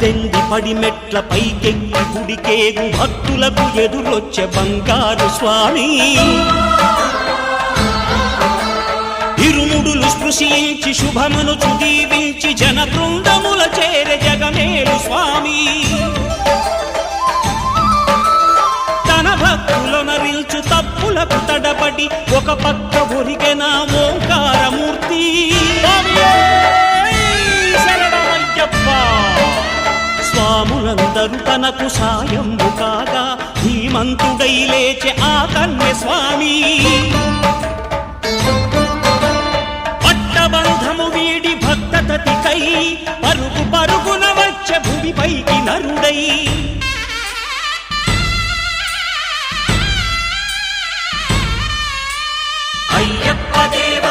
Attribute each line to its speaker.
Speaker 1: పద్దెనిమిది పడి మెట్ల పైకెక్కి గుడికేగు భక్తులకు ఎదురొచ్చే బంగారు స్వామి. ఇరుముడులు స్పృశించి శుభమును దీవించి జన బృందముల చేర జగమేలు స్వామి. తన భక్తులనరిల్చు తప్పులకు తడబడి ఒక పక్క రాములందరూ తనకు సాయము కాగా ధీమంతుడై లేచే ఆ కన్య స్వామి పట్టబంధము వీడి భక్త తతికై పరుగు పరుగున వచ్చే భూమిపైకి నరుడై. అయ్యప్ప దేవ